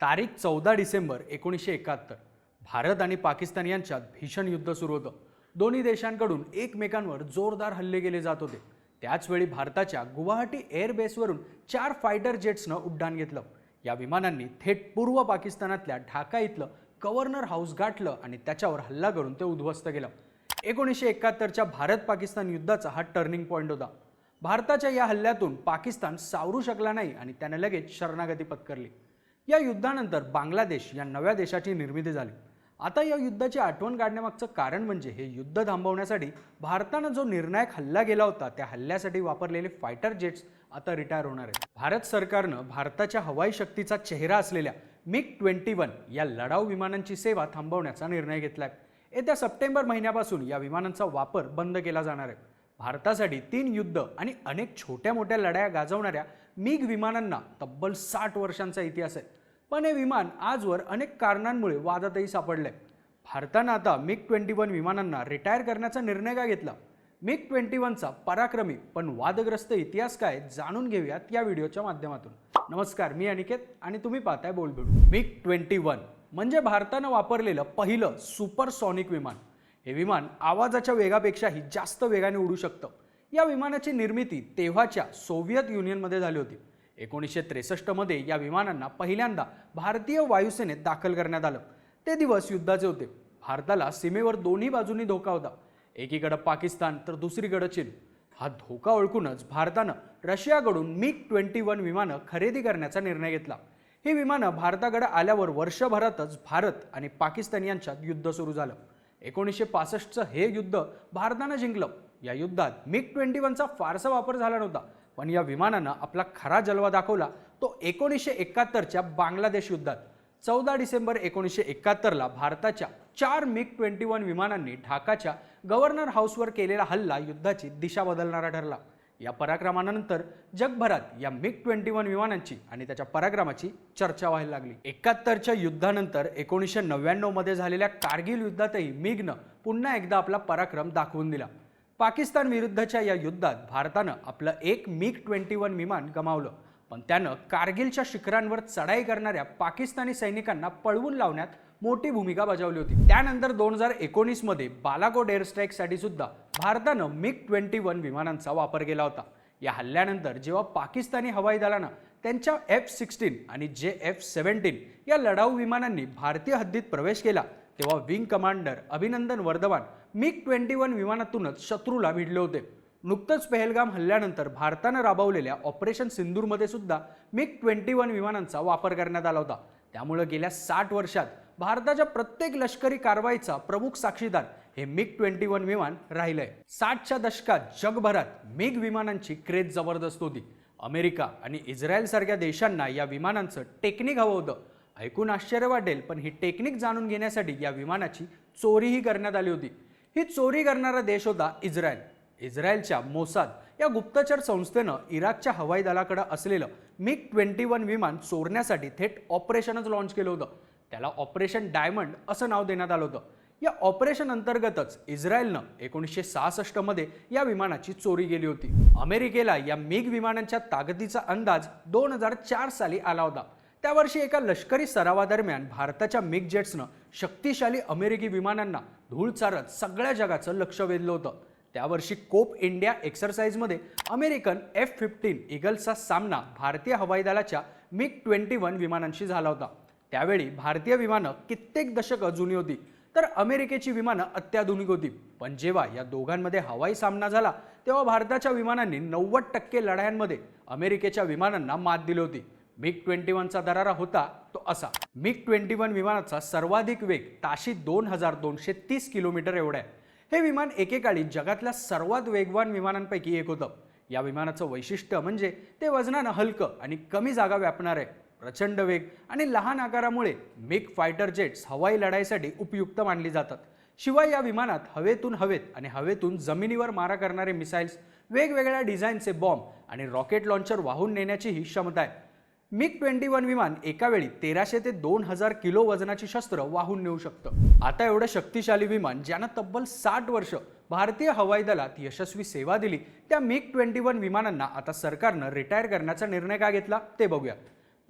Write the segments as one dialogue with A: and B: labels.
A: तारीख चौदा डिसेंबर एकोणीसशे एकाहत्तर. भारत आणि पाकिस्तान यांच्यात भीषण युद्ध सुरू होतं. दोन्ही देशांकडून एकमेकांवर जोरदार हल्ले केले जात होते. त्याचवेळी भारताच्या गुवाहाटी एअरबेसवरून चार फायटर जेट्सनं उड्डाण घेतलं. या विमानांनी थेट पूर्व पाकिस्तानातल्या ढाका इथलं गव्हर्नर हाऊस गाठलं आणि त्याच्यावर हल्ला करून ते उद्ध्वस्त केलं. एकोणीसशे एकाहत्तरच्या भारत पाकिस्तान युद्धाचा हा टर्निंग पॉईंट होता. भारताच्या या हल्ल्यातून पाकिस्तान सावरू शकला नाही आणि त्याने लगेच शरणागती पत्करली. या युद्धानंतर बांगलादेश या नव्या देशाची निर्मिती झाली. आता या युद्धाची आठवण काढण्यामागचं कारण म्हणजे हे युद्ध थांबवण्यासाठी भारतानं जो निर्णायक हल्ला गेला होता त्या हल्ल्यासाठी वापरलेले फायटर जेट्स आता रिटायर होणार आहेत. भारत सरकारनं भारताच्या हवाई शक्तीचा चेहरा असलेल्या मिग ट्वेंटी वन या लढाऊ विमानांची सेवा थांबवण्याचा निर्णय घेतला आहे येत्या सप्टेंबर महिन्यापासून या विमानांचा वापर बंद केला जाणार आहे. भारतासाठी तीन युद्ध आणि अनेक छोट्या मोठ्या लढाया गाजवणाऱ्या मिग विमानांना तब्बल साठ वर्षांचा इतिहास आहे. पण हे विमान आजवर अनेक कारणांमुळे वादातही सापडलंय. भारतानं आता मिग ट्वेंटी वन विमानांना रिटायर करण्याचा निर्णय का घेतला? मिग ट्वेंटी वनचा पराक्रमी पण वादग्रस्त इतिहास काय जाणून घेऊयात या व्हिडिओच्या माध्यमातून. नमस्कार मी अनिकेत आणि तुम्ही पाहताय बोलबिडू. मिग ट्वेंटी वन म्हणजे भारतानं वापरलेलं पहिलं सुपरसॉनिक विमान. हे विमान आवाजाच्या वेगापेक्षाही जास्त वेगाने उडू शकतं. या विमानाची निर्मिती तेव्हाच्या सोव्हिएत युनियनमध्ये झाली होती. एकोणीसशे त्रेसष्टमध्ये या विमानांना पहिल्यांदा भारतीय वायुसेनेत दाखल करण्यात आलं. ते दिवस युद्धाचे होते. भारताला सीमेवर दोन्ही बाजूंनी धोका होता. एकीकडं पाकिस्तान तर दुसरीकडं चीन. हा धोका ओळखूनच भारतानं रशियाकडून मिग ट्वेंटी वन विमानं खरेदी करण्याचा निर्णय घेतला. ही विमानं भारताकडे आल्यावर वर्षभरातच भारत आणि पाकिस्तान यांच्यात युद्ध सुरू झालं. एकोणीसशे पासष्टचं हे युद्ध भारतानं जिंकलं. या युद्धात मिग ट्वेंटी वनचा फारसा वापर झाला नव्हता. पण या विमानानं आपला खरा जलवा दाखवला तो एकोणीसशे एकाहत्तरच्या बांगलादेश युद्धात. चौदा डिसेंबर एकोणीसशे एकाहत्तरला भारताच्या चार मिग ट्वेंटी वन विमानांनी ढाकाच्या गव्हर्नर हाऊसवर केलेला हल्ला युद्धाची दिशा बदलणारा ठरला. या पराक्रमानंतर जगभरात या मिग ट्वेंटी वन विमानांची आणि त्याच्या पराक्रमाची चर्चा व्हायला लागली. एकाहत्तरच्या युद्धानंतर एकोणीसशे नव्याण्णवमध्ये झालेल्या कारगिल युद्धातही मिगनं पुन्हा एकदा आपला पराक्रम दाखवून दिला. पाकिस्तान विरुद्धच्या या युद्धात भारतानं आपलं एक मिग ट्वेंटी वन विमान गमावलं. पण त्यानं कारगिलच्या शिखरांवर चढाई करणाऱ्या पाकिस्तानी सैनिकांना पळवून लावण्यात मोठी भूमिका बजावली होती. त्यानंतर दोन हजार एकोणीसमध्ये बालाकोट एअरस्ट्राईकसाठी सुद्धा भारतानं मिग ट्वेंटी वन विमानांचा वापर केला होता. या हल्ल्यानंतर जेव्हा पाकिस्तानी हवाई दलानं त्यांच्या एफ सिक्स्टीन आणि जे एफ सेव्हन्टीन या लढाऊ विमानांनी भारतीय हद्दीत प्रवेश केला तेव्हा wing commander Abhinandan Varthaman MiG twenty one विमानातूनच शत्रूला भिडले होते. नुकतंच पहलगाम हल्ल्यानंतर भारतानं राबवलेल्या ऑपरेशन सिंदूरमध्ये सुद्धा मिग ट्वेंटी वन विमानांचा वापर करण्यात आला होता. त्यामुळं गेल्या साठ वर्षात भारताच्या प्रत्येक लष्करी कारवाईचा प्रमुख साक्षीदार हे मिग ट्वेंटी वन विमान राहिलंय. साठच्या दशकात जगभरात मिग विमानांची क्रेज जबरदस्त होती. अमेरिका आणि इस्रायलसारख्या देशांना या विमानांचं टेक्निक हवं होतं. ऐकून आश्चर्य वाटेल पण ही टेक्निक जाणून घेण्यासाठी या विमानाची चोरीही करण्यात आली होती. ही चोरी करणारा देश होता इस्रायल. इस्रायलच्या मोसाद या गुप्तचर संस्थेनं इराकच्या हवाई दलाकडे असलेलं मिग ट्वेंटी वन विमान चोरण्यासाठी थेट ऑपरेशनच लाँच केलं होतं. त्याला ऑपरेशन डायमंड असं नाव देण्यात आलं होतं. या ऑपरेशन अंतर्गतच इस्रायलनं एकोणीसशे सहासष्टमध्ये या विमानाची चोरी केली होती. अमेरिकेला या मिग विमानांच्या ताकदीचा अंदाज दोन हजार चार साली आला होता. त्या वर्षी एका लष्करी सरावादरम्यान भारताच्या मिग जेट्सनं शक्तिशाली अमेरिकी विमानांना धूळ चारत सगळ्या जगाचं लक्ष वेधलं होतं. त्यावर्षी कोप इंडिया एक्सरसाइजमध्ये अमेरिकन एफ फिफ्टीन इगल्सचा सामना भारतीय हवाई दलाच्या मिग ट्वेंटी वन विमानांशी झाला होता. त्यावेळी भारतीय विमानं कित्येक दशकं जुनी होती तर अमेरिकेची विमानं अत्याधुनिक होती. पण जेव्हा या दोघांमध्ये हवाई सामना झाला तेव्हा भारताच्या विमानांनी नव्वद टक्के लढायांमध्ये अमेरिकेच्या विमानांना मात दिली होती. मिग ट्वेंटी वनचा दरारा होता तो असा. मिग ट्वेंटी वन विमानाचा सर्वाधिक वेग ताशी दोन हजार दोनशे तीस किलोमीटर एवढा आहे. हे विमान एकेकाळी जगातल्या सर्वात वेगवान विमानांपैकी एक होतं. या विमानाचं वैशिष्ट्य म्हणजे ते वजनानं हलकं आणि कमी जागा व्यापणार आहे. प्रचंड वेग आणि लहान आकारामुळे मिग फायटर जेट्स हवाई लढाईसाठी उपयुक्त मानली जातात. शिवाय या विमानात हवेतून हवेत आणि हवेतून जमिनीवर मारा करणारे मिसाईल्स वेगवेगळ्या डिझाईनचे बॉम्ब आणि रॉकेट लॉन्चर वाहून नेण्याचीही क्षमता आहे. मिग ट्वेंटी वन विमान एकावेळी तेराशे ते दोन हजार किलो वजनाची शस्त्र वाहून नेऊ शकतं. आता एवढं शक्तिशाली विमान ज्यानं तब्बल साठ वर्ष भारतीय हवाई दलात यशस्वी सेवा दिली त्या मिग ट्वेंटी वन विमानांना आता सरकारनं रिटायर करण्याचा निर्णय का घेतला ते बघूया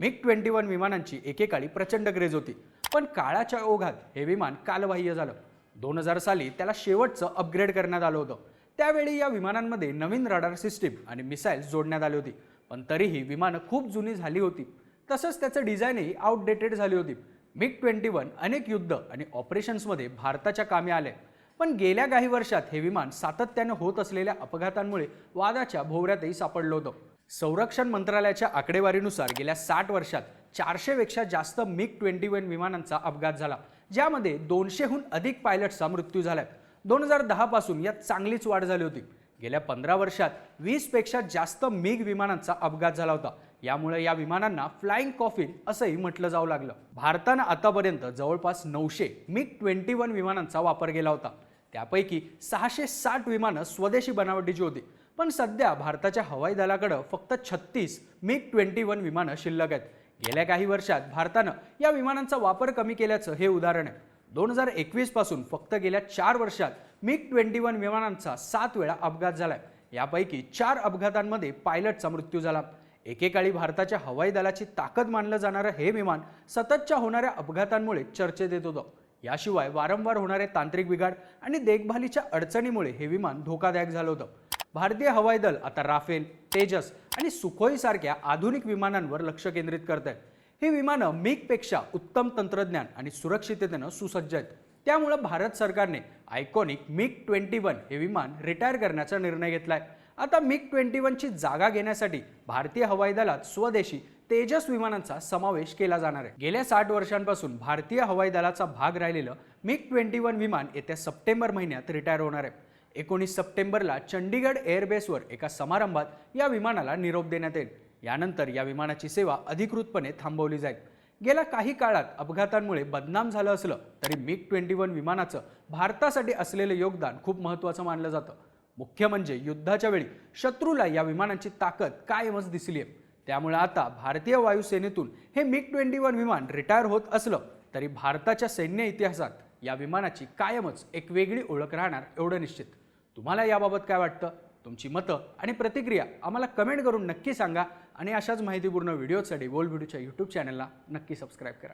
A: मिग ट्वेंटी वन विमानांची एकेकाळी प्रचंड ग्रेज होती. पण काळाच्या ओघात हे विमान कालबाह्य झालं. दोन हजार साली त्याला शेवटचं अपग्रेड करण्यात आलं होतं. त्यावेळी या विमानांमध्ये नवीन रडार सिस्टीम आणि मिसाईल्स जोडण्यात आली होती. पण तरीही विमानं खूप जुनी झाली होती. तसंच त्याचं डिझाईनही आउटडेटेड झाली होती. मिग ट्वेंटी वन अनेक युद्ध आणि ऑपरेशन्समध्ये भारताच्या कामी आले. पण गेल्या काही वर्षात हे विमान सातत्यानं होत असलेल्या अपघातांमुळे वादाच्या भोवऱ्यातही सापडलं होतं. संरक्षण मंत्रालयाच्या आकडेवारीनुसार गेल्या साठ वर्षात चारशेपेक्षा जास्त मिग ट्वेंटी वन विमानांचा अपघात झाला ज्यामध्ये दोनशेहून अधिक पायलट्सचा मृत्यू झाला दोन हजार दहापासून यात चांगलीच वाढ झाली होती. गेल्या पंधरा वर्षात वीसपेक्षा जास्त मिग विमानांचा अपघात झाला होता. यामुळे या विमानांना फ्लाइंग कॉफिन असंही म्हटलं जाऊ लागलं. भारतानं आतापर्यंत जवळपास नऊशे मिग ट्वेंटी वन विमानांचा वापर केला होता. त्यापैकी सहाशे साठ विमानं स्वदेशी बनावटीची होती. पण सध्या भारताच्या हवाई दलाकडं फक्त छत्तीस मिग ट्वेंटी वन विमानं शिल्लक आहेत. गेल्या काही वर्षात भारतानं या विमानांचा वापर कमी केल्याचं हे उदाहरण आहे. दोन हजार एकवीसपासून फक्त गेल्या चार वर्षात मिग ट्वेंटी वन विमानांचा सात वेळा अपघात झालाय. यापैकी चार अपघातांमध्ये पायलटचा मृत्यू झाला. एकेकाळी भारताच्या हवाई दलाची ताकद मानलं जाणारं हे विमान सततच्या होणाऱ्या अपघातांमुळे चर्चेत येत होतं. याशिवाय वारंवार होणारे तांत्रिक बिघाड आणि देखभालीच्या अडचणीमुळे हे विमान धोकादायक झालं होतं. भारतीय हवाई दल आता राफेल तेजस आणि सुखोई सारख्या आधुनिक विमानांवर लक्ष केंद्रित करत आहे ही विमानं मिगपेक्षा उत्तम तंत्रज्ञान आणि सुरक्षिततेनं सुसज्ज आहेत. त्यामुळं भारत सरकारने आयकॉनिक मिग ट्वेंटी वन हे विमान रिटायर करण्याचा निर्णय घेतलाय. आता मिग ट्वेंटी वनची जागा घेण्यासाठी भारतीय हवाई दलात स्वदेशी तेजस विमानांचा समावेश केला जाणार आहे. गेल्या साठ वर्षांपासून भारतीय हवाई दलाचा भाग राहिलेलं मिग ट्वेंटी वन विमान येत्या सप्टेंबर महिन्यात रिटायर होणार आहे. एकोणीस सप्टेंबरला चंडीगड एअरबेसवर एका समारंभात या विमानाला निरोप देण्यात येईल. यानंतर या विमानाची सेवा अधिकृतपणे थांबवली जाईल. गेल्या काही काळात अपघातांमुळे बदनाम झालं असलं तरी मिग ट्वेंटी वन विमानाचं भारतासाठी असलेलं योगदान खूप महत्त्वाचं मानलं जातं. मुख्य म्हणजे युद्धाच्या वेळी शत्रूला या विमानांची ताकद कायमच दिसली आहे त्यामुळे आता भारतीय वायुसेनेतून हे मिग ट्वेंटी वन विमान रिटायर होत असलं तरी भारताच्या सैन्य इतिहासात या विमानाची कायमच एक वेगळी ओळख राहणार एवढं निश्चित. तुम्हाला याबाबत काय वाटतं? तुमची मतं आणि प्रतिक्रिया आम्हाला कमेंट करून नक्की सांगा आणि अशाच माहितीपूर्ण व्हिडिओसाठी बोल व्हिडिओच्या यूट्यूब चॅनलला नक्की सबस्क्राईब करा.